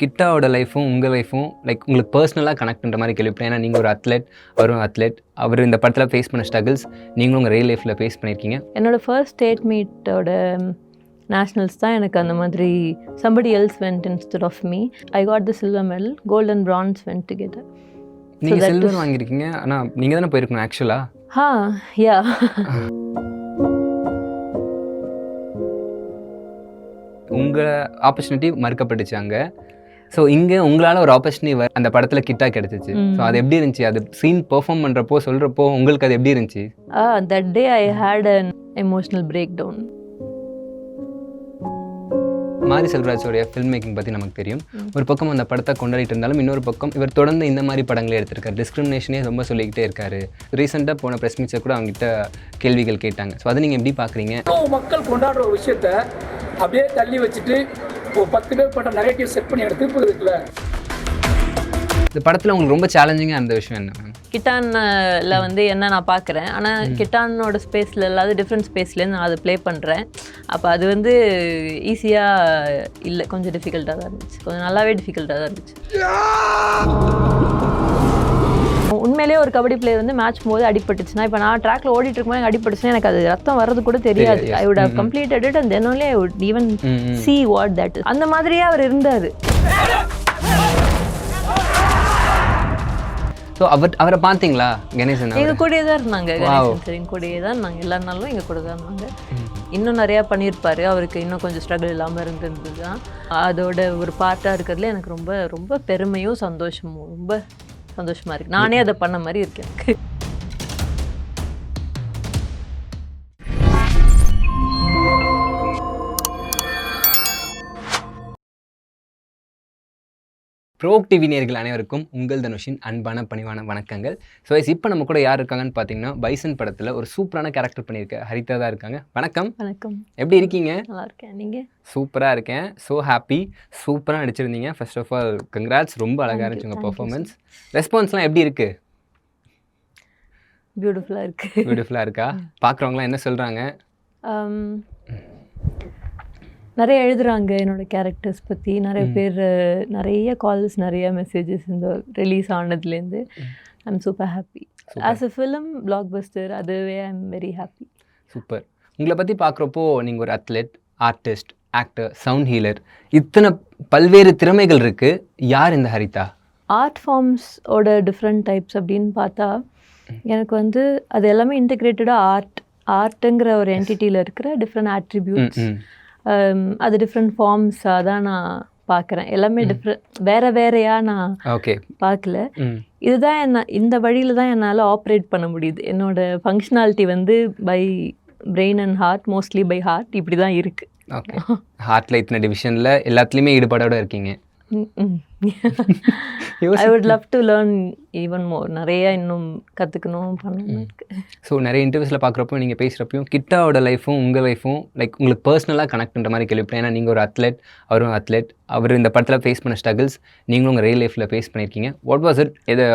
கிட்டாவோட லைஃப்பும் உங்கள் லைஃப்பும் லைக் உங்களுக்கு பர்சனலாக கனெக்ட் பண்ணுற மாதிரி கேள்விப்பட்டேன். ஏன்னா நீங்கள் ஒரு அத்லெட் அவரும் அத்லெட் அவர் இந்த படத்தில் ஃபேஸ் பண்ண ஸ்ட்ரகிள்ஸ் நீங்களும் உங்கள் ரியல் லைஃப்பில் ஃபேஸ் பண்ணியிருக்கீங்க என்னோட ஃபர்ஸ்ட் ஸ்டேட் மீட்டோட நேஷ்னல்ஸ் தான் எனக்கு அந்த மாதிரி somebody else went instead of me. I got the silver medal gold and bronze went together நீங்கள் சில்வர் வாங்கியிருக்கீங்க. ஆனால் நீங்கள் தானே போயிருக்கணும் ஆக்சுவலாக ஹா யா உங்கள் ஆப்பர்ச்சுனிட்டி மறுக்கப்பட்டுச்சு அங்கே. ஸோ இங்கே உங்களால் ஒரு ஆப்பர்ச்சுனிட்டி அந்த படத்தில் கிட்டா கிடச்சிச்சு. ஸோ அது எப்படி இருந்துச்சு? அது சீன் பெர்ஃபார்ம் பண்ணுறப்போ சொல்கிறப்போ உங்களுக்கு அது எப்படி இருந்துச்சு? ஆ that day I had an emotional breakdown Mari செல்வராஜோடைய film making பற்றி நமக்கு தெரியும். ஒரு பக்கம் அந்த படத்தை கொண்டாடிட்டு இருந்தாலும் இன்னொரு பக்கம் இவர் தொடர்ந்து இந்த மாதிரி படங்களே எடுத்திருக்காரு. டிஸ்கிரிமினேஷனே ரொம்ப சொல்லிக்கிட்டே இருக்காரு. ரீசெண்டாக போன ப்ரெஸ் மீட்ஸை கூட அவங்ககிட்ட கேள்விகள் கேட்டாங்க. ஸோ அதை நீங்கள் எப்படி பார்க்குறீங்க மக்கள் கொண்டாடுற ஒரு விஷயத்த அப்படியே தள்ளி வச்சுட்டு பத்து பேர் பட்ட நெகட்டிவ் செட் பண்ணி எனக்கு திருப்பி இருக்குல்ல? இந்த படத்தில் உங்களுக்கு ரொம்ப சேலஞ்சிங்காக இருந்த விஷயம் என்ன மேம் கிட்டான்ல வந்து என்ன நான் பார்க்குறேன் ஆனால் கிட்டானோட ஸ்பேஸில் இல்லாத டிஃப்ரெண்ட் ஸ்பேஸ்லேருந்து நான் அதை ப்ளே பண்ணுறேன் அப்போ அது வந்து ஈஸியாக இல்லை கொஞ்சம் டிஃபிகல்ட்டாக தான் இருந்துச்சு. கொஞ்சம் நல்லாவே டிஃபிகல்ட்டாக தான் இருந்துச்சு. உண்மையிலேயே ஒரு கபடி பிளேயர் வந்து மேட்ச் போது அடிபட்டுச்சுன்னா இப்போ நான் ட்ராக்ல ஓடிட்டு இருக்கும்போது எனக்கு அடிபட்டுச்சுன்னா எனக்கு அது ரத்தம் வர்றது கூட தெரியாது. I would have. Completed it and then only I would even. See what that அந்த மாதிரியே அவர் இருந்தார் ஸோ அவர் அவரை பார்த்தீங்களா கணேசன் எங்க? கூடயே தான் இருந்தாங்க. கணேசன் சார் எங்க கூடயே தான் இருந்தாங்க எல்லா நாளும் எங்க கூட தான் இருந்தாங்க இன்னும் நிறையா பண்ணியிருப்பாரு அவருக்கு இன்னும் கொஞ்சம் ஸ்ட்ரகிள் இல்லாமல் இருந்திருந்தது தான் அதோட ஒரு பார்ட்டாக இருக்கிறதுல எனக்கு ரொம்ப ரொம்ப பெருமையும் சந்தோஷமும் ரொம்ப சந்தோஷமா இருக்கு. நானே அதை பண்ண மாதிரி இருக்கேன் ப்ரோக் டிவி நேர்கள் அனைவருக்கும் உங்கள் தனுஷின் அன்பான பணிவான வணக்கங்கள். ஸோ இப்போ நம்ம கூட யார் இருக்காங்கன்னு பார்த்தீங்கன்னா பைசன் படத்தில் ஒரு சூப்பரான கேரக்டர் பண்ணியிருக்க ஹரிதா தான் இருக்காங்க. வணக்கம். வணக்கம். எப்படி இருக்கீங்க? நல்லா இருக்கேன் நீங்க? சூப்பராக இருக்கேன். ஸோ ஹாப்பி சூப்பராக நடிச்சிருந்தீங்க. ஃபர்ஸ்ட் ஆஃப் ஆல் கங்க்ராட்ஸ் ரொம்ப அழகாக இருந்துச்சு உங்கள் பர்ஃபார்மன்ஸ் ரெஸ்பான்ஸ்லாம் எப்படி இருக்கு? பியூட்டிஃபுல்லாக இருக்கு. பியூட்டிஃபுல்லாக இருக்கா? பார்க்குறவங்களாம் என்ன சொல்கிறாங்க Um, நிறைய எழுதுறாங்க என்னோட கேரக்டர்ஸ் பற்றி நிறைய பேர் நிறைய கால்ஸ் நிறைய மெசேஜஸ் இந்த release ஆனதுலேருந்து. I am super happy as a film blockbuster அதுவே I am very happy super உங்களை பற்றி பார்க்குறப்போ நீங்கள் ஒரு athlete artist actor sound healer இத்தனை பல்வேறு திறமைகள் இருக்குது யார் இந்த ஹரிதா? ஆர்ட் ஃபார்ம்ஸோட டிஃப்ரெண்ட் டைப்ஸ் அப்படின்னு பார்த்தா எனக்கு வந்து அது எல்லாமே இன்டிகிரேட்டடாக ஆர்ட் ஆர்ட்டுங்கிற ஒரு என்டிட்டியில் இருக்கிற டிஃப்ரெண்ட் ஆட்ரிபியூட்ஸ் அது டிஃப்ரெண்ட் ஃபார்ம்ஸாக தான் நான் பார்க்குறேன். எல்லாமே டிஃப்ரெண்ட் வேற வேறையா நான் ஓகே. பார்க்கல. இதுதான் என்ன இந்த வழியில் தான் என்னால் ஆப்ரேட் பண்ண முடியுது. என்னோட ஃபங்க்ஷனாலிட்டி வந்து by brain and heart mostly by heart இப்படி தான் இருக்குது ஓகே ஹார்ட்டில் இத்தனை டிவிஷனில் எல்லாத்துலேயுமே ஈடுபாடோட இருக்கீங்க. I would love to learn even more நிறைய இன்னும் கற்றுக்கணும் பண்ணணும். ஸோ நிறைய இன்டர்வியூஸில் பார்க்குறப்போ நீங்கள் பேசுகிறப்பையும் கிட்டாவோட லைஃப்பும் உங்கள் லைஃப்பும் லைக் உங்களுக்கு பர்சனலாக கனெக்ட் பண்ணுற மாதிரி கேள்விப்பட்டேன். ஏன்னா நீங்கள் ஒரு அத்லெட் அவரும் அத்லெட் அவர் இந்த படத்தில் ஃபேஸ் பண்ண ஸ்ட்ரகிள்ஸ் நீங்களும் உங்கள் ரியல் லைஃப்பில் ஃபேஸ் பண்ணியிருக்கீங்க. வாட் வாஸ் இட் எது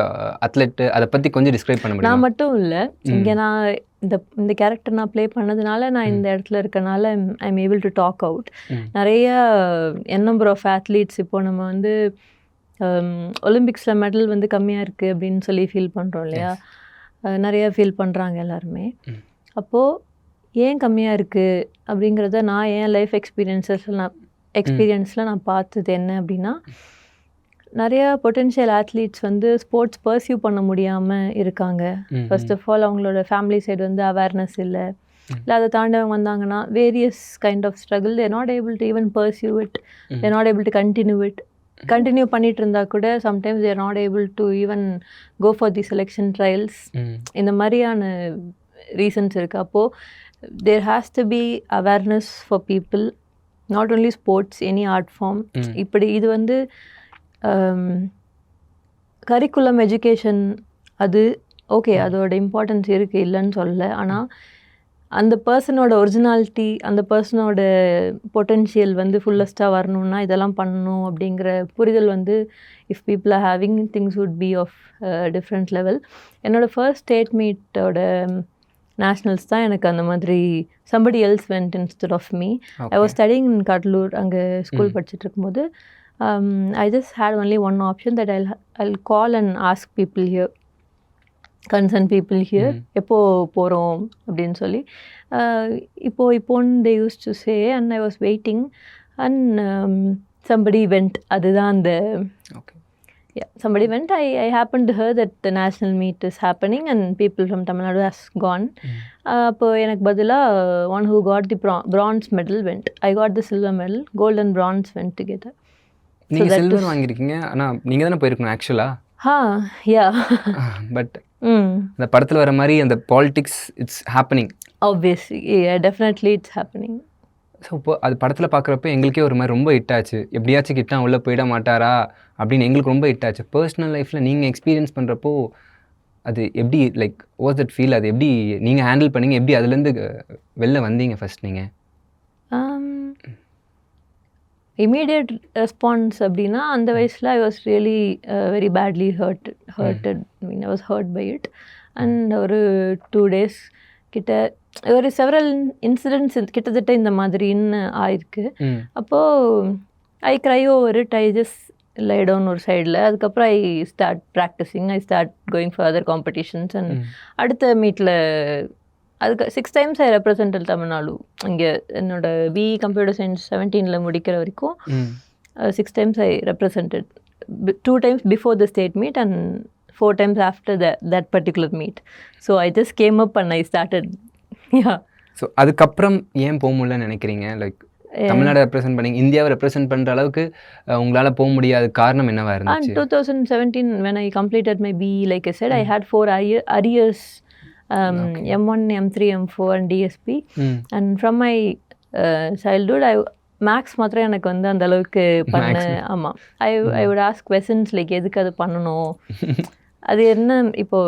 அத்லெட் அதை பற்றி கொஞ்சம் டிஸ்கிரைப் பண்ண நான் முடியும் மட்டும் இல்லை. இங்கே நான் இந்த இந்த கேரக்டர் நான் ப்ளே பண்ணதுனால நான் இந்த இடத்துல இருக்கனால I am able to talk out. நிறைய என் நம்பர் ஆஃப் athletes இப்போ நம்ம வந்து ஒலிம்பிக்ஸில் மெடல் வந்து கம்மியாக இருக்குது அப்படின்னு சொல்லி ஃபீல் பண்ணுறோம் இல்லையா? நிறைய ஃபீல் பண்ணுறாங்க எல்லாருமே. அப்போது ஏன் கம்மியாக இருக்குது அப்படிங்கிறத நான் என் லைஃப் எக்ஸ்பீரியன்ஸஸில் நான் எக்ஸ்பீரியன்ஸில் நான் பார்த்தது என்ன அப்படின்னா நிறைய பொட்டென்ஷியல் athletes வந்து ஸ்போர்ட்ஸ் பர்சியூ பண்ண முடியாமல் இருக்காங்க. ஃபர்ஸ்ட் ஆஃப் ஆல் அவங்களோட ஃபேமிலி சைடு வந்து அவேர்னஸ் இல்லை. இல்லை அதை தாண்டி அவங்க வந்தாங்கன்னா various kind of struggle they're not able to even pursue it they're not able to continue it continue பண்ணிட்டு இருந்தா கூட sometimes they're not able to even go for the selection trials இந்த மாதிரியான ரீசன்ஸ் இருக்குது அப்போது there has to be awareness for people not only sports any art form. இப்படி இது வந்து கரிக்குலம் எஜுகேஷன் அது ஓகே அதோட இம்பார்ட்டன்ஸ் இருக்குது இல்லைன்னு சொல்லல. ஆனால் அந்த பர்சனோட ஒரிஜினாலிட்டி அந்த பர்சனோட பொட்டென்ஷியல் வந்து ஃபுல்லஸ்ட்டாக வரணும்னா இதெல்லாம் பண்ணணும் அப்படிங்கிற புரிதல் வந்து if people are having things would be of different level என்னோடய ஃபர்ஸ்ட் ஸ்டேட் மீட்டோட நேஷ்னல்ஸ் தான் எனக்கு அந்த மாதிரி somebody else went instead of me. I was studying in Cuddalore அங்கே ஸ்கூல் படிச்சுட்டு இருக்கும்போது um, I just had only one option that I'll I'll call and ask people here, concerned people here, எப்போ போகிறோம் அப்படின்னு சொல்லி uh, இப்போ இப்போன்னு they used to say and I was waiting and um, somebody went அதுதான் அந்த okay yeah, somebody went. I, I happened to hear that the national meet is happening and people from Tamil Nadu has gone. Uh, அப்போ எனக்கு பதிலாக one who got the bronze medal went I got the silver medal gold and bronze went together நீங்கள் silver வாங்கியிருக்கீங்க. ஆனால் நீங்கள் தானே போயிருக்கணும் ஆக்சுவலாக ஹா யா பட் அந்த படத்தில் வர மாதிரி அந்த politics it's happening obviously definitely it's happening so இப்போ அது படத்தில் பார்க்குறப்ப எங்களுக்கே ஒரு மாதிரி ரொம்ப ஹிட் ஆச்சு. எப்படியாச்சும் கிட்டா உள்ளே போயிட மாட்டாரா? அப்படின்னு எங்களுக்கு ரொம்ப ஹிட் ஆச்சு. பர்சனல் லைஃப்பில் நீங்கள் எக்ஸ்பீரியன்ஸ் பண்ணுறப்போ அது எப்படி லைக் வாஸ் தட் ஃபீல் அது எப்படி நீங்கள் ஹேண்டில் பண்ணீங்க? எப்படி அதுலேருந்து வெளில வந்தீங்க ஃபர்ஸ்ட் நீங்கள் இமீடியட் ரெஸ்பான்ஸ் அப்படின்னா அந்த வயசில் I was really very badly hurt hurted mean I was hurt by it and ஒரு டூ டேஸ் கிட்ட ஒரு செவரல் இன்சிடென்ட்ஸ் கிட்டத்தட்ட இந்த மாதிரின்னு ஆயிருக்கு. அப்போது I cry over it I just lie down ஒரு சைடில் அதுக்கப்புறம் I start practising I start going for other competitions and அடுத்த மீட்டில் அதுக்கு six times I represented Tamil Nadu இங்கே என்னோட பி கம்ப்யூட்டர் சயின்ஸ் செவன்டீனில் முடிக்கிற வரைக்கும் ம். Six times I represented two times before the state meet and four times after the that particular meet so I just came up and I started yeah so அதுக்கப்புறம் ஏன் போக முடியலன்னு நினைக்கிறீங்க? Like Tamil Nadu represent பண்ணீங்க. இந்தியாவை ரெப்ரசென்ட் பண்ணுற அளவுக்கு அஹ், உங்களால போக முடியாத காரணம் என்னவா இருந்துச்சு? 2017, when I completed my BE, like I said, I had four arrear- arrears um, M1, M3, M4, and DSP. ம் And from my uh, childhood, I maths மாத்திரம் எனக்கு வந்து அந்த அளவுக்கு பண்ண. ஆமாம் I I would ask questions like எதுக்கு அது பண்ணணும்? அது என்ன இப்போ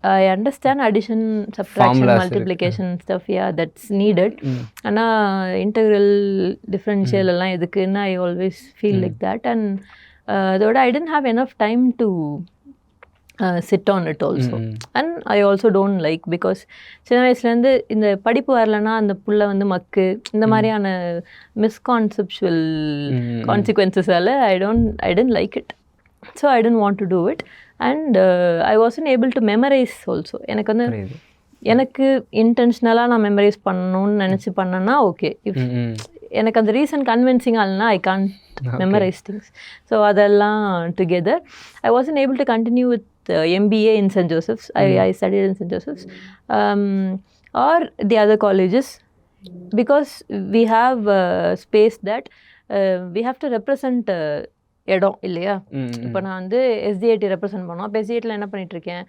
I understand addition subtraction. Multiplication stuff yeah that's needed hmm. ஆனால் இன்டெக்ரல் டிஃப்ரென்ஷியல் எல்லாம் எதுக்குன்னு I always feel like that and அதோட I tend have enough time to sit on it also. And I also don't like because சின்ன வயசுலேருந்து இந்த படிப்பு வரலன்னா அந்த புள்ள வந்து மக்கு. இந்த மாதிரியான misconceptual hmm. கான்சிக்வன்சஸால் I don't I tend like it so I tend want to do it and I wasn't able to memorize also எனக்கு வந்து எனக்கு இன்டென்ஷனலாக நான் மெமரைஸ் பண்ணணும்னு நினச்சி பண்ணேன்னா ஓகே இஃப் ம். எனக்கு அந்த ரீசன் கன்வின்சிங்காக இல்லைனா I can memorize things so அதெல்லாம் together I wasn't able to continue with MBA in saint Joseph's I I studied in saint Joseph's or the other colleges because we have space that we have to represent இடம் இல்லையா? ம், ம். இப்போ நான் வந்து STID represent பண்ணோம். அப்போ எஸ்டிஐட்டியில் என்ன பண்ணிட்டு இருக்கேன்?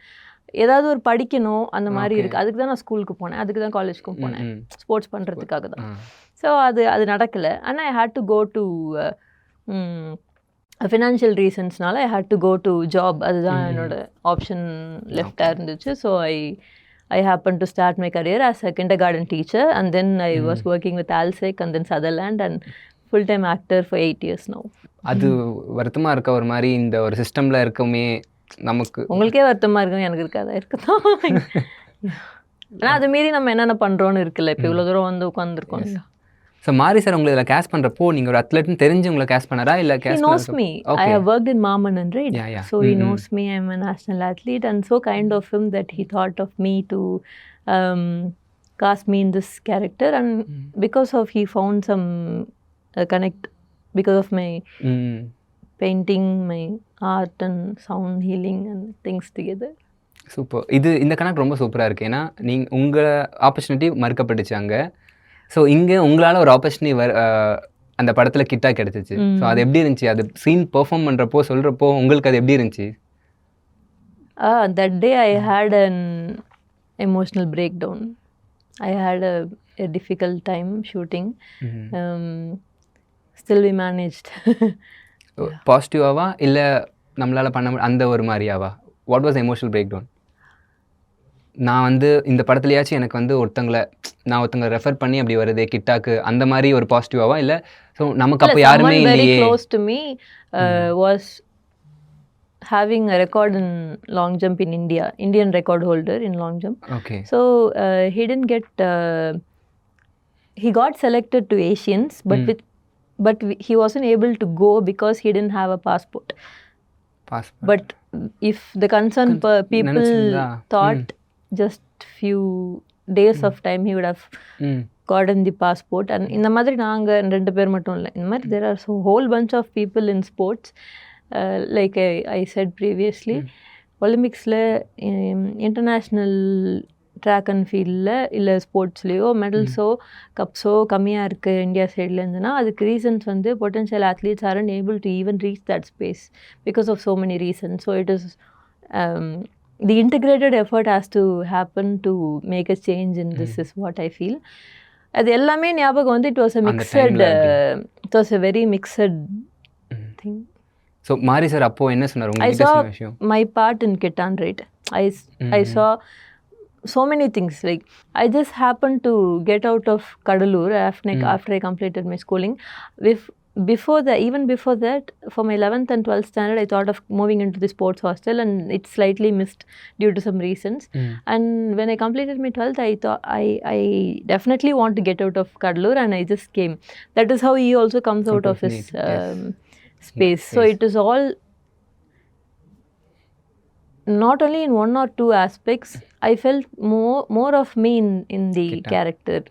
ஏதாவது ஒரு படிக்கணும் அந்த மாதிரி இருக்குது அதுக்கு தான் நான் ஸ்கூலுக்கு போனேன். அதுக்கு தான் காலேஜ்க்கும் போனேன். ஸ்போர்ட்ஸ் பண்ணுறதுக்காக தான். ஸோ அது அது நடக்கலை. ஆனால் I had to go to financial ரீசன்ஸ்னால I had to go to job அதுதான் என்னோட ஆப்ஷன் லெஃப்டாக இருந்துச்சு. So I I happen to start my career as a kindergarten teacher and then I was working with Allsec and then Sutherland and full time actor for eight years no அது வருத்தமா இருக்க ஒரு மாதிரி இந்த ஒரு சிஸ்டம்ல இருக்கமே நமக்கு உங்களுக்கே வருத்தமாக இருக்கும். எனக்கு இருக்காதா? இருக்குதான் ஆனால் அது மீறி நம்ம என்னென்ன பண்ணுறோன்னு இருக்குல்ல. இப்போ இவ்வளோ தூரம் வந்து உட்காந்துருக்கோம் ஸோ மாரி சார் உங்களை இதில் கேஸ் பண்ணுறப்போ நீங்கள் ஒரு அத்லெட்னு தெரிஞ்சு உங்களை கேஸ் பண்ணாரா இல்லை case worked in Mamanan, right? Yeah, yeah. So he Mm-mm. knows me. I'm a national athlete, and so kind of him that he thought of me to um, cast me in this character, and because of he found some uh, connect because of my ம் painting, my art and sound healing and things together. Super இது இந்த கணக்கு ரொம்ப சூப்பராக இருக்குது ஏன்னா நீங்கள் உங்கள் ஆப்பர்ச்சுனிட்டி மறுக்கப்பட்டுச்சு அங்கே ஸோ இங்கே உங்களால் ஒரு ஆப்பர்ச்சுனிட்டி வர அந்த படத்தில் கிட்டா கிடச்சிச்சு. ஸோ அது எப்படி இருந்துச்சு? அது சீன் பெர்ஃபார்ம் பண்ணுறப்போ சொல்கிறப்போ உங்களுக்கு அது எப்படி இருந்துச்சு? day I had an emotional breakdown. I had a, a difficult time shooting. Um, still, we managed. பாசிட்டிவாவா இல்லை நம்மளால் பண்ண அந்த ஒரு மாதிரியாவா? What was emotional breakdown நான் வந்து இந்த படத்துலயாச்சும் எனக்கு வந்து ஒருத்தங்களை நான் ஒருத்தங்களை ரெஃபர் பண்ணி அப்படி வருதே கிட்டாக்கு அந்த மாதிரி ஒரு பாசிட்டிவாவா இல்லை ஸோ நமக்கு அப்போ யாருமே இல்லையே uh, having a record in long jump in India, Indian record holder in long jump. Okay So uh, he didn't get. Uh, he got selected to Asians, but with but we, he wasn't able to go because he didn't have a passport pass but if the concerned per- people நினைச்சிருந்தா, thought just few days of time he would have ம் gotten the passport and இந்த மாதிரி நாங்கள் ரெண்டு பேர் மட்டும் இல்லை இந்த மாதிரி there are so whole bunch of people in sports uh, like I, I said previously ஒலிம்பிக்ஸில் இன்டர்நேஷ்னல் ட்ராக் அண்ட் ஃபீல்டில் இல்லை ஸ்போர்ட்ஸ்லேயோ மெடல்ஸோ கப்ஸோ கம்மியாக இருக்குது இந்தியா சைடில் இருந்துன்னா அதுக்கு ரீசன்ஸ் வந்து potential athletes aren't able to even reach that space because of so many reasons so it is um, the integrated effort has to happen to make a change in this is what I feel அது எல்லாமே ஞாபகம் வந்து it was அ அந்த mixed timeல it was a very mixed thing so மாரி sir அப்போ என்ன சொன்னார் I உங்ககிட்ட saw சொன்ன விஷயம் my part in Kitan, right? I, s- I saw so many things. Like, I just happened to get out of Kadalur after, after I completed my schooling. With, before that, even before that, for my 11th and 12th standard, I thought of moving into the sports hostel and it slightly missed due to some reasons. And when I completed my 12th, I thought I, I definitely want to get out of Kadalur and I just came. That is how he also comes out, Out of of his need, yes. um, space. So it is all not only in one or two aspects i felt more more of me in, in the character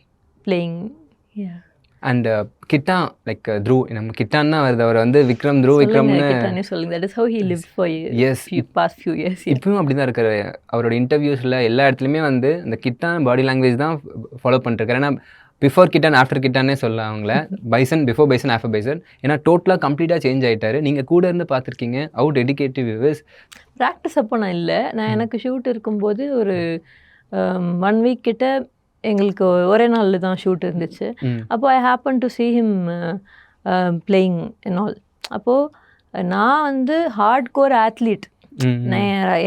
playing yeah and Kitta like through நம்ம கிட்டான் தான் வருது. அவர் வந்து Vikram through விக்ரம்னு சொல்லுங்க. He lived for you Yes. few, past few years yeah. இப்பவும் அப்படி தான் இருக்காரு. அவரோட இன்டர்வியூஸில் எல்லா இடத்துலையுமே வந்து இந்த கிட்டான் பாடி லாங்குவேஜ் தான் ஃபாலோ பண்ணிருக்காரு ஏன்னா பிஃபோர் கிட்டான் ஆஃப்டர் கிட்டானே சொல்ல அவங்கள. Bison before Bison after Bison ஏன்னா டோட்டலாக கம்ப்ளீட்டாக சேஞ்ச் ஆயிட்டாரு. நீங்கள் கூட இருந்து பார்த்துருக்கீங்க. அவுட் டெடிகேட்டிவ் வியூவர்ஸ் ப்ராக்டிஸ் அப்போ நான் இல்லை. நான் எனக்கு ஷூட் இருக்கும்போது ஒரு ஒன் வீக் கிட்ட எங்களுக்கு ஒரே நாளில் தான் ஷூட் இருந்துச்சு. ம். அப்போ I happen to see him playing and all அப்போது நான் வந்து ஹார்ட் கோர் ஆத்லீட்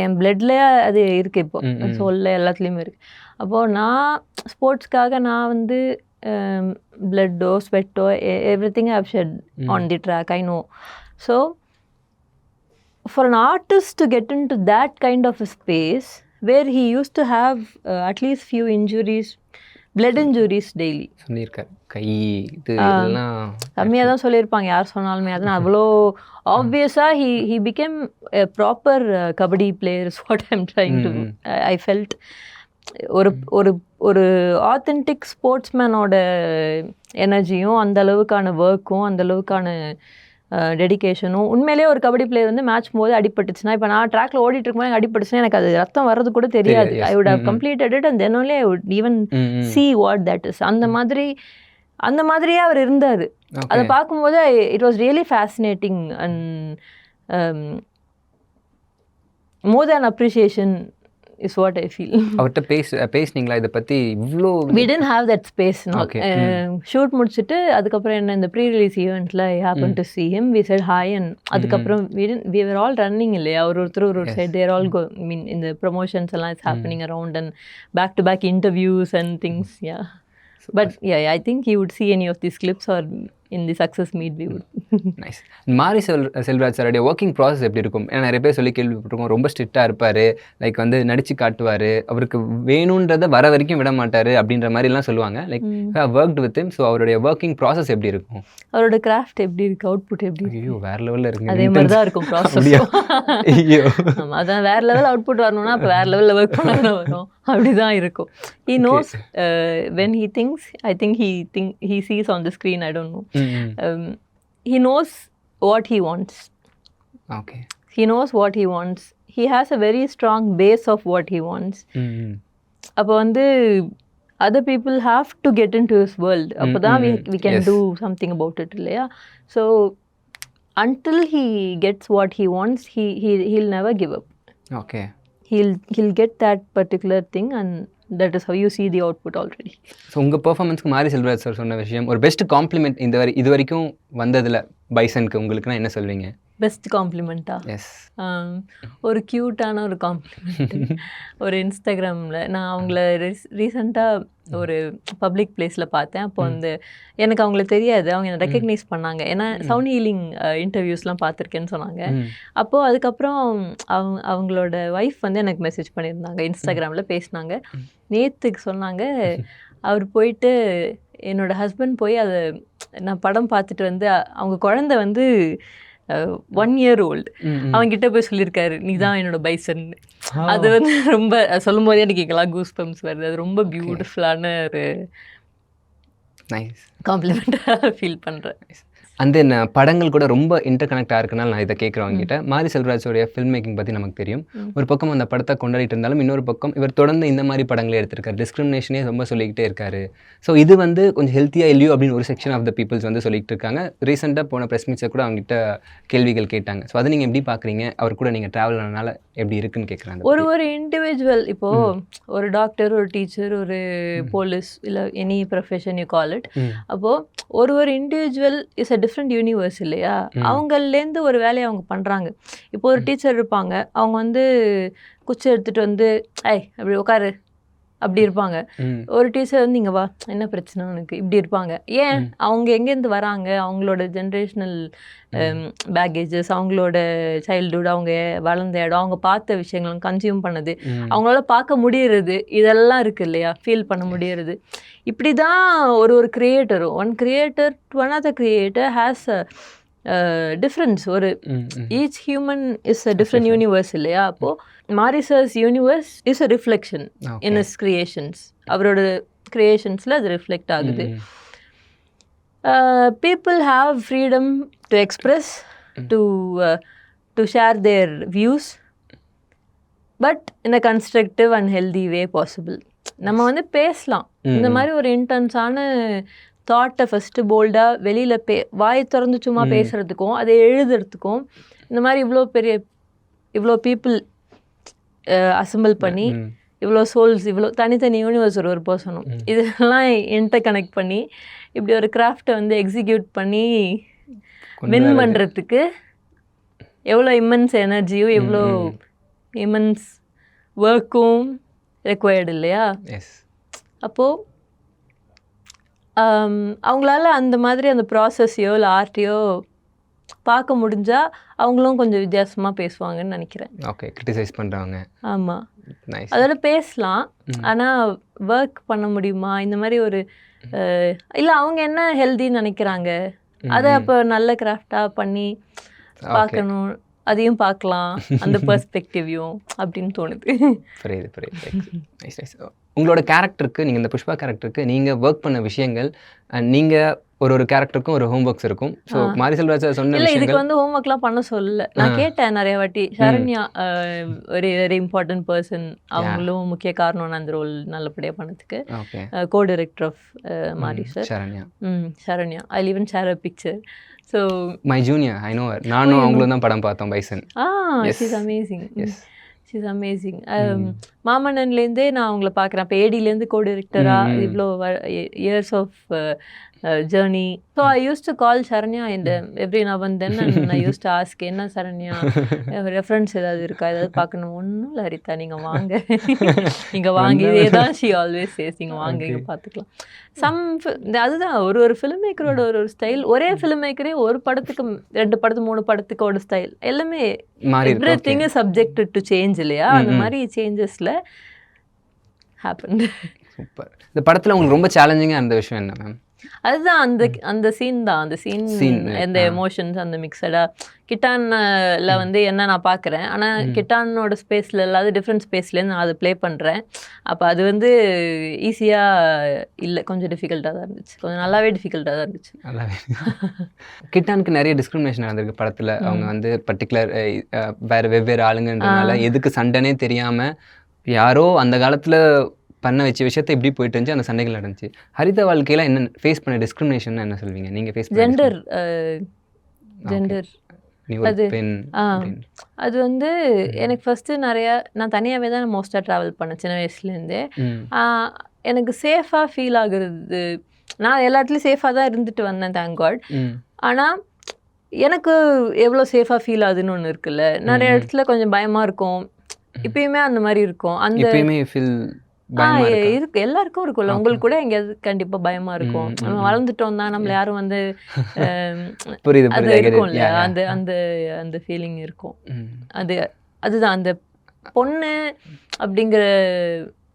என் பிளட்லேயே அது இருக்கு இப்போ. சொல்ல எல்லாத்துலேயுமே இருக்கு. அப்போது நான் ஸ்போர்ட்ஸ்க்காக நான் வந்து பிளட்டோ ஸ்வெட்டோ everything have shed on the track I know so for an artist to get into that kind of space where he used to have at least few injuries blood injuries daily சொல்லியிருக்காரு. கை இது கம்மியாக தான் சொல்லியிருப்பாங்க. யார் சொன்னாலுமே அதனால் அவ்வளோ ஆப்வியஸாக he he became proper kabaddi players what I'm trying to I felt ஒரு ஒரு ஒரு ஆத்தென்டிக் ஸ்போர்ட்ஸ்மேனோட எனர்ஜியும் அந்த அளவுக்கான ஒர்க்கும் அந்த அளவுக்கான டெடிகேஷனும் உண்மையிலேயே ஒரு கபடி பிளேயர் வந்து மேட்ச் போது அடிபட்டுச்சுன்னா இப்போ நான் ட்ராக்ல ஓடிட்டு இருக்கும்போது எனக்கு அடிபட்டுச்சுன்னா எனக்கு அது ரத்தம் வர்றது கூட தெரியாது. I would have. Completed it and then only I would even. See what that is அந்த மாதிரி அந்த மாதிரியே அவர் இருந்தார். அதை பார்க்கும்போது it was really fascinating and more than appreciation is what I feel அவர்கிட்ட பேச பேசுனீங்களா? இதை பற்றி இவ்வளோ we tend have that space. Shoot முடிச்சுட்டு அதுக்கப்புறம் என்ன இந்த ப்ரீ ரிலீஸ் ஈவெண்ட்டில் I happen to see him. We said hi and அதுக்கப்புறம் we were all running இல்லையா? ஒரு ஒருத்தர் ஒரு ஒரு சைடு தேர் ஆல் கோ மீன் இந்த ப்ரொமோஷன்ஸ் எல்லாம் is happening around and back to back interviews and things yeah but I think you would see any of these clips or the success meet we would. Nice Mari செல் செல்வராஜ் சாருடைய working process எப்படி இருக்கும்? ஏன்னா நிறைய பேர் சொல்லி கேள்விப்பட்டிருக்கோம் ரொம்ப ஸ்ட்ரிக்டாக இருப்பார். லைக் வந்து நடிச்சு காட்டுவார். அவருக்கு வேணுன்றதை வர வரைக்கும் விட மாட்டார் அப்படின்ற மாதிரிலாம் சொல்லுவாங்க. லைக் ஒர்க்டு வித் ஸோ அவருடைய ஒர்க்கிங் ப்ராசஸ் எப்படி இருக்கும்? அவரோட கிராஃப்ட் எப்படி இருக்கு? அவுட்புட் எப்படி இருக்கு? ஐயோ வேற லெவலில் இருக்குங்க. அதே மாதிரி தான் இருக்கும் ப்ராசஸ்? ஐயோ. அதான் வேற லெவல் அவுட்புட் வரணும்னா அப்போ வேற லெவலில் ஒர்க் பண்ண வரும். அப்படிதான் இருக்கும். He knows when he thinks I think he think he sees on the screen I don't know he knows what he wants okay he knows what he wants he has a very strong base of what he wants அப்போ வந்து other people have to get into his world அப்போ தான் we we can Yes. Do something about it இல்லையா? So until he gets what he wants he he he'll never give up okay he'll he'll get that particular thing and that is how see see the output already so உங்கள் பெர்ஃபார்மன்ஸ்க்கு மாரி Selvaraj sir சொன்ன விஷயம். ஒரு best complement இந்த வரை இது வரைக்கும் வந்ததில் பைசனுக்கு உங்களுக்குன்னா என்ன சொல்வீங்க? பெஸ்ட் காம்ப்ளிமெண்ட்டா எஸ் ஒரு க்யூட்டான ஒரு காம்ப்ளிமெண்ட் ஒரு இன்ஸ்டாகிராமில் நான் அவங்கள ரீசெண்டாக ஒரு பப்ளிக் பிளேஸில் பார்த்தேன். அப்போ வந்து எனக்கு அவங்கள தெரியாது. அவங்க என்ன ரெக்கக்னைஸ் பண்ணாங்க. ஏன்னா சவுண்ட் ஹீலிங் இன்டர்வியூஸ்லாம் பார்த்துருக்கேன்னு சொன்னாங்க. அப்போது அதுக்கப்புறம் அவங்க அவங்களோட ஒய்ஃப் வந்து எனக்கு மெசேஜ் பண்ணியிருந்தாங்க. இன்ஸ்டாகிராமில் பேசினாங்க. நேத்துக்கு சொன்னாங்க அவர் போயிட்டு என்னோட ஹஸ்பண்ட் போய் அதை நான் படம் பார்த்துட்டு வந்து அவங்க குழந்தை வந்து ஒன் இயர் ஓல்டு ம். அவன்கிட்ட போய் சொல்லியிருக்காரு நீ தான் என்னோட பைசன் அது வந்து ரொம்ப சொல்லும் போதே எனக்கு எங்கெல்லாம் கூஸ் பம்ப்ஸ் வருது. அது ரொம்ப பியூட்டிஃபுல்லான ஒரு நைஸ் காம்ப்ளிமெண்ட்டாக ஃபீல் பண்ணுறேன் அந்த ந- படங்கள் கூட ரொம்ப இன்டர் கனெக்டாக இருக்கனால நான் இதை கேட்குறேன் அவங்ககிட்ட மாரி செல்வராஜோடைய ஃபில்ம் மேக்கிங் பற்றி நமக்கு தெரியும். ஒரு பக்கம் அந்த படத்தை கொண்டாடிட்டு இருந்தாலும் இன்னொரு பக்கம் இவர் தொடர்ந்து இந்த மாதிரி படங்களே எடுத்திருக்காரு. டிஸ்கிரிமினேஷனே ரொம்ப சொல்லிக்கிட்டே இருக்காரு. ஸோ இது வந்து கொஞ்சம் ஹெல்த்தியாக இல்லையோ அப்படின்னு ஒரு செக்ஷன் ஆஃப் த பீப்புள்ஸ் வந்து சொல்லிட்டு இருக்காங்க. ரீசெண்டாக போன ப்ரெஸ் மீட்ஸை கூட அவங்ககிட்ட கேள்விகள் கேட்டாங்க. ஸோ அதை நீங்கள் எப்படி பார்க்குறீங்க அவர் கூட நீங்கள் ட்ராவல் ஆனனால எப்படி இருக்குன்னு கேட்குறாங்க ஒரு ஒரு இண்டிவிஜுவல் இப்போ ஒரு டாக்டர் ஒரு டீச்சர் ஒரு போலீஸ் இல்லை any profession you call it அப்போ ஒரு ஒரு individual is a different universe இல்லையா. அவங்கள்லேருந்து ஒரு வேலையை அவங்க பண்ணுறாங்க இப்போ ஒரு டீச்சர் இருப்பாங்க. அவங்க வந்து குச்சி எடுத்துட்டு வந்து ஐ அப்படி உட்காரு அப்படி இருப்பாங்க. ஒரு டீச்சர் வந்து இங்கே வா என்ன பிரச்சனை உனக்கு? இப்படி இருப்பாங்க. ஏன்? அவங்க எங்கேருந்து வராங்க? அவங்களோட ஜென்ரேஷனல் பேகேஜஸ் அவங்களோட சைல்டுஹுட் அவங்க வளர்ந்த இடம் அவங்க பார்த்த விஷயங்கள் கன்சியூம் பண்ணது. அவங்களால பார்க்க முடியறது இதெல்லாம் இருக்கு இல்லையா? ஃபீல் பண்ண முடியறது. இப்படி தான் ஒரு ஒரு கிரியேட்டரும் one creator to one of the creator has a difference ஒரு. Each human is a different universe இல்லையா? அப்போது மாரிசர்ஸ் universe is a reflection. In his creations அவரோட கிரியேஷன்ஸில் அது ரிஃப்ளெக்ட் ஆகுது. People have freedom to express to to share their views but in a constructive and healthy way possible நம்ம வந்து பேசலாம். இந்த மாதிரி ஒரு இன்டென்ஸான தாட்டை ஃபஸ்ட்டு போல்டாக வெளியில் பே வாய் திறந்து சும்மா. பேசுகிறதுக்கும் அதை எழுதுறதுக்கும் இந்த மாதிரி இவ்வளோ பெரிய இவ்வளோ பீப்புள் அசம்பிள் பண்ணி. இவ்வளோ சோல்ஸ் இவ்வளோ தனித்தனி யூனிவர்ஸ் ஒரு ஒரு பர்சனும். இதெல்லாம் இன்டர் கனெக்ட் பண்ணி இப்படி ஒரு கிராஃப்டை வந்து எக்ஸிக்யூட் பண்ணி வின். பண்ணுறதுக்கு எவ்வளோ இம்மன்ஸ் எனர்ஜியும் எவ்வளோ ம், இம்மன்ஸ் ஒர்க்கும் ரெக்வயர்டு இல்லையா அப்போது அவங்களால அந்த மாதிரி அந்த ப்ராசஸையோ இல்லை ஆர்ட்டையோ பார்க்க முடிஞ்சால் அவங்களும் கொஞ்சம் வித்தியாசமாக பேசுவாங்கன்னு நினைக்கிறேன். ஓகே கிரிட்டிசைஸ் பண்ணுறவங்க ஆமாம் நைஸ் அதோட பேசலாம். ஆனால் ஒர்க் பண்ண முடியுமா? இந்த மாதிரி ஒரு இல்லை அவங்க என்ன ஹெல்தின்னு நினைக்கிறாங்க? அதை அப்போ நல்ல கிராஃப்டாக பண்ணி பார்க்கணும். அதையும் பார்க்கலாம். அந்த பெர்ஸ்பெக்டிவையும் அப்படின்னு தோணுது. புரியுது புரியுது. உங்களோட கேரக்டருக்கு நீங்கள் இந்த புஷ்பா கேரக்டருக்கு நீங்கள் ஒர்க் பண்ண விஷயங்கள் அண்ட் நீங்கள் ஒரு ஒரு கேரக்டருக்கும் ஒரு ஹோம் ஒர்க்ஸ் இருக்கும் ஸோ. மாரி செல்வராஜ் சொன்ன இல்லை இதுக்கு வந்து ஹோம்ஒர்க்லாம் பண்ண சொல்லல. நான் கேட்டேன் நிறைய வாட்டி. Saranya very very important person அவங்களும் முக்கிய காரணம் அந்த ரோல் நல்லபடியாக பண்ணதுக்கு. Co director of Mari sir Saranya. ம் Saranya. I liven share a picture so my junior I know நானும் அவங்களும் தான் படம் பார்த்தோம் பைசன் ஆ. She's amazing yes she's amazing மாமன்னன்லேருந்தே நான் அவங்கள பார்க்குறேன். அப்போ ஏடிலேருந்து கோ டைரக்டராக. இவ்வளோ years of journey so I used to call Saranya இந்த every now and then and I used to ask என்ன சரண்யா? ரெஃபரன்ஸ் ஏதாவது இருக்கா? ஏதாவது பார்க்கணும்? ஒன்றும் இல்லை ஹரிதா நீங்கள் வாங்க. நீங்கள் வாங்க இதே தான் ஷி ஆல்வேஸ் சேஸ் நீங்கள் வாங்க இங்கே பார்த்துக்கலாம். சம் அதுதான் ஒரு ஒரு ஃபிலிம் மேக்கரோட ஒரு ஒரு ஸ்டைல் ஒரே ஃபிலிம் மேக்கரே ஒரு படத்துக்கு ரெண்டு படத்துக்கு மூணு படத்துக்கோட ஸ்டைல் எல்லாமே மாறி everything subject to change இல்லையா? அந்த. மாதிரி சேஞ்சஸில் ஹேப்பன் சூப்பர் இந்த படத்தில் உங்களுக்கு ரொம்ப சேலஞ்சிங்காக இருந்த விஷயம் என்ன மேம் அதுதான் அந்த அந்த சீன் தான் அந்த சீன் Scene, அந்த. எமோஷன்ஸ் அந்த மிக்சடாக கிட்டான்ல வந்து என்ன நான் பார்க்குறேன் ஆனால் கிட்டானோட ஸ்பேஸில் இல்லாத டிஃப்ரெண்ட் ஸ்பேஸ்லேருந்து நான் அதை ப்ளே பண்ணுறேன் அப்போ அது வந்து ஈஸியாக இல்லை கொஞ்சம் டிஃபிகல்ட்டாக தான் இருந்துச்சு. கொஞ்சம் நல்லாவே டிஃபிகல்ட்டாக தான் இருந்துச்சு. நல்லாவே. கிட்டானுக்கு நிறைய டிஸ்கிரிமினேஷன் நடந்திருக்கு படத்தில். அவங்க வந்து பர்டிகுலர் வேறு வெவ்வேறு ஆளுங்கன்றனால எதுக்கு சண்டைனே தெரியாமல் யாரோ அந்த காலத்தில் பண்ண வச்ச விஷயத்த எப்படி போயிட்டு இருந்துச்சு அந்த சண்டைகள் நடந்துச்சு. ஹரிதா வாழ்க்கையில் என்ன ஃபேஸ் பண்ண டிஸ்கிரிமினேஷன் என்ன சொல்வீங்க? நீங்கள் ஃபேஸ் ஜெண்டர் ஜெண்டர் அது-. அது வந்து எனக்கு ஃபஸ்ட்டு நிறையா நான் தனியாகவே தான் மோஸ்ட்டாக ட்ராவல் பண்ணேன் சின்ன வயசுலேருந்தே ம். ஆஹ் எனக்கு சேஃபாக ஃபீல் ஆகுறது நான் எல்லா இடத்துலையும் சேஃபாக தான் இருந்துட்டு வந்தேன் தேங்க் காட் ம். ஆனால் எனக்கு எவ்வளோ சேஃபாக ஃபீல் ஆகுதுன்னு ஒன்று இருக்குல்ல. நிறைய. இடத்துல கொஞ்சம் பயமாக இருக்கும். இப்பயுமே அந்த மாதிரி இருக்கும். அந்த இருக்கா? எல்லாருக்கும் இருக்கும்ல. உங்களுக்கு கூட எங்கேயாவது கண்டிப்பா பயமா இருக்கும். நம்ம. வளர்ந்துட்டோம் தான். நம்மள யாரும் வந்து புரியுது அது Yeah, yeah. அந்த அந்த அந்த ஃபீலிங் இருக்கும். அது அதுதான். அந்த பொண்ணு அப்படிங்கிற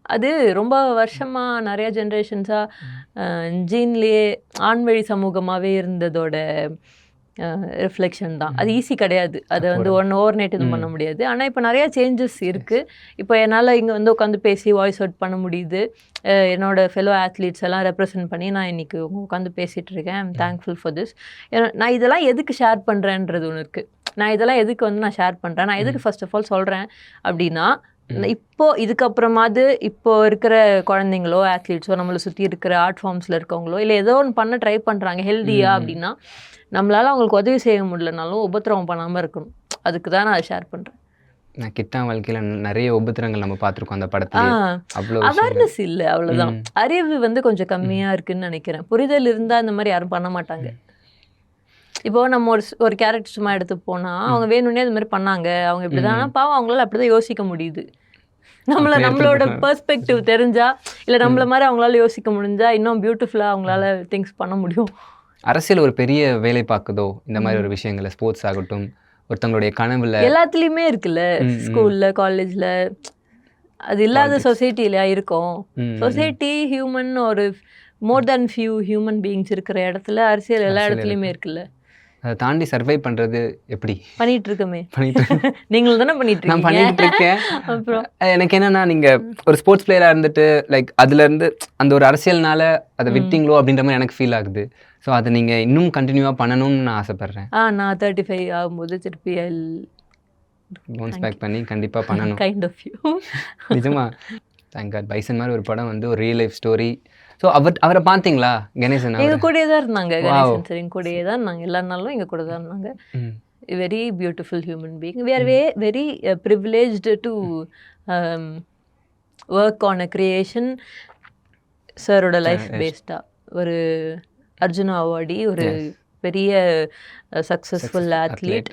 அது ரொம்ப வருஷமாக நிறைய ஜென்ரேஷன்ஸாக ஜீன்லேயே ஆண்வழி சமூகமாகவே இருந்ததோட ரிஃப்ளெக்ஷன் தான். அது ஈஸி கிடையாது. அதை வந்து ஒன் ஓவர் நைட் இது பண்ண முடியாது. ஆனால் இப்போ நிறைய சேஞ்சஸ் இருக்குது இப்போ என்னால் இங்கே வந்து உட்காந்து பேசி வாய்ஸ் அவுட் பண்ண முடியுது. அஹ் என்னோட ஃபெலோ ஆத்லீட்ஸ் எல்லாம் ரெப்ரசென்ட் பண்ணி நான் இன்னைக்கு உட்காந்து பேசிகிட்டு இருக்கேன். ஐம் தேங்க்ஃபுல் ஃபார் திஸ் நான் இதெல்லாம் எதுக்கு ஷேர் பண்ணுறேன்றது ஒன்று இருக்குது நான் இதெல்லாம் எதுக்கு வந்து நான் ஷேர் பண்ணுறேன் நான் எதுக்கு ஃபர்ஸ்ட் ஆஃப் ஆல் சொல்கிறேன் அப்படின்னா இப்போ இதுக்கப்புறமாவது இப்போ இருக்கிற குழந்தைங்களோ ஆத்லீட்ஸோ நம்மளை சுற்றி இருக்கிற ஆர்ட் ஃபார்ம்ஸில் இருக்கவங்களோ இல்லை ஏதோ ஒன்று பண்ண ட்ரை பண்ணுறாங்க ஹெல்த்தியாக அப்படின்னா நம்மளால அவங்களுக்கு உதவி செய்ய முடியலனாலும் உபத்திரவம் பண்ணாமல் இருக்கணும். அதுக்கு தான் நான் ஷேர் பண்ணுறேன் நான் கிட்டா வாழ்க்கையில் நிறைய உபத்திரங்கள் நம்ம பார்த்துருக்கோம் அந்த படத்துல. அவ்வளோ. அவேர்னஸ் இல்லை அவ்வளோதான். அறிவு வந்து கொஞ்சம் கம்மியாக இருக்குன்னு நினைக்கிறேன். புரிதல் இருந்தால் இந்த மாதிரி யாரும் பண்ண மாட்டாங்க. இப்போ நம்ம ஒரு ஒரு கேரக்டர் சும்மா எடுத்து போனா அவங்க வேணும்னே அது மாதிரி பண்ணாங்க. அவங்க இப்படி தான் பாவம் அவங்களால அப்படிதான் யோசிக்க முடியுது. நம்மள நம்மளோட பெர்ஸ்பெக்டிவ் தெரிஞ்சா இல்ல நம்மள மாதிரி அவங்களால யோசிக்க முடிஞ்சா இன்னும் பியூட்டிஃபுல்லா அவங்களால திங்ஸ் பண்ண முடியும். அரசியல் ஒரு பெரிய வேலை பார்க்குதோ? இந்த மாதிரி ஒரு விஷயங்கள்ல ஸ்போர்ட்ஸ் ஆகட்டும் ஒருத்தவங்களுடைய கனவுல. எல்லாத்துலயுமே இருக்குல்ல. ஸ்கூல்ல காலேஜ்ல அது இல்லாத சொசைட்டிலயா இருக்கும். ம், சொசைட்டி ஹியூமன் ஒரு more than few human beings இருக்கிற இடத்துல அரசியல் எல்லா இடத்துலயுமே இருக்குல்ல. அதை தாண்டி சர்வை பண்றது எப்படி? பண்ணிட்டு இருக்கமே. பண்ணிட்டு நீங்களும் தானே பண்ணிட்டு நான் பண்ணிட்டு இருக்கேன். அப்புறம்? எனக்கு என்னன்னா நீங்க ஒரு ஸ்போர்ட்ஸ் பிளேயரா இருந்துட்டு லைக் அதுல இருந்து அந்த ஒரு அரசியல்னால அதை விட்டீங்களோ அப்படின்ற மாதிரி எனக்கு ஃபீல் ஆகுது. ஸோ அதை நீங்க இன்னும் கண்டினியூவா பண்ணணும்னு நான் ஆசைப்படுறேன். ஆ நான் தேர்ட்டி ஃபைவ் ஆகும்போது திருப்பி ஐ போன்ஸ் பேக் பண்ணி கண்டிப்பா பண்ணணும். கைண்ட் ஆஃப் யூ நிஜமா. தேங்க் காட் பைசன் மாதிரி ஒரு படம் வந்து ஒரு ரியல் லைஃப் ஸ்டோரி ஸோ அவர் அவரை பார்த்தீங்களா கணேசன் எங்க கூடயே தான் இருந்தாங்க. கணேசன் சார் எங்க கூடயே தான் இருந்தாங்க. எல்லா நாளும் எங்க கூட தான் இருந்தாங்க. Very beautiful human being we are way very privileged to work on a creation சாரோட லைஃப் பேஸ்டாக ஒரு அர்ஜுனா அவார்டி ஒரு பெரிய சக்ஸஸ்ஃபுல் அத்லீட்.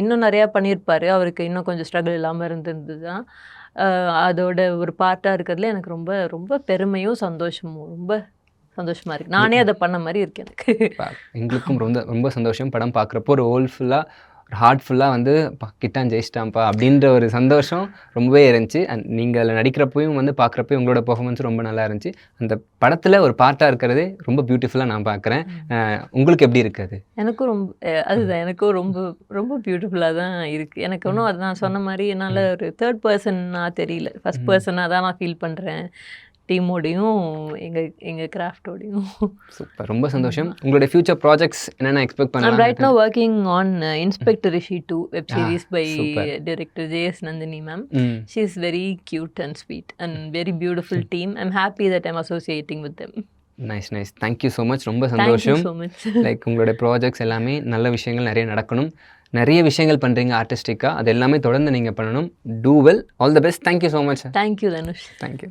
இன்னும் நிறையா பண்ணியிருப்பாரு. அவருக்கு இன்னும் கொஞ்சம் ஸ்ட்ரகிள் இல்லாமல் இருந்திருந்தது தான் அதோட ஒரு பார்ட்டாக இருக்கிறதுல எனக்கு ரொம்ப ரொம்ப பெருமையும் சந்தோஷமும் ரொம்ப சந்தோஷமா இருக்கு. நானே அதை பண்ண மாதிரி இருக்கு எனக்கு. எங்களுக்கும் ரொம்ப ரொம்ப சந்தோஷம். படம் பார்க்குறப்போ ஒரு ஹோல் ஒரு ஹார்ட் ஃபுல்லாக வந்து பா, கிட்டான் ஜெயிச்சிட்டான்ப்பா அப்படின்ற ஒரு சந்தோஷம் ரொம்பவே இருந்துச்சு. அண்ட் நீங்கள் அதில் நடிக்கிறப்பையும் வந்து பார்க்குறப்பையும் உங்களோட பெர்ஃபார்மன்ஸ் ரொம்ப நல்லா இருந்துச்சு. அந்த படத்தில் ஒரு பார்ட்டாக இருக்கிறதே ரொம்ப பியூட்டிஃபுல்லாக நான் பார்க்குறேன். உங்களுக்கு எப்படி இருக்குது எனக்கும் ரொம்ப அதுதான். எனக்கும் ரொம்ப ரொம்ப பியூட்டிஃபுல்லாக தான் இருக்குது எனக்கு ஒன்றும் அது நான் சொன்ன மாதிரி என்னால் ஒரு தேர்ட் பர்சனாக தெரியல. ஃபர்ஸ்ட் பர்சனாக தான் நான் ஃபீல் பண்ணுறேன் டீமோடையும் எங்கள் எங்கள் கிராஃப்டோடையும். சூப்பர். ரொம்ப சந்தோஷம். உங்களுடைய ஃபியூச்சர் ப்ராஜெக்ட்ஸ் என்னென்ன எக்ஸ்பெக்ட் பண்ணலாம் right now working on uh, Inspector Rishi 2 web Ah, series by super. director J.S. Nandini ma'am. ம். She's very cute and sweet and very beautiful team. I'm happy that I'm associating with them. Nice nice thank you so much ரொம்ப சந்தோஷம். Like உங்களுடைய projects எல்லாமே நல்ல விஷயங்கள் நிறைய நடக்கணும். நிறைய விஷயங்கள் பண்ணுறீங்க ஆர்டிஸ்டிக்காக அது எல்லாமே தொடர்ந்து நீங்கள் பண்ணணும். Do well all the best thank you so much you, Dhanush. Thank you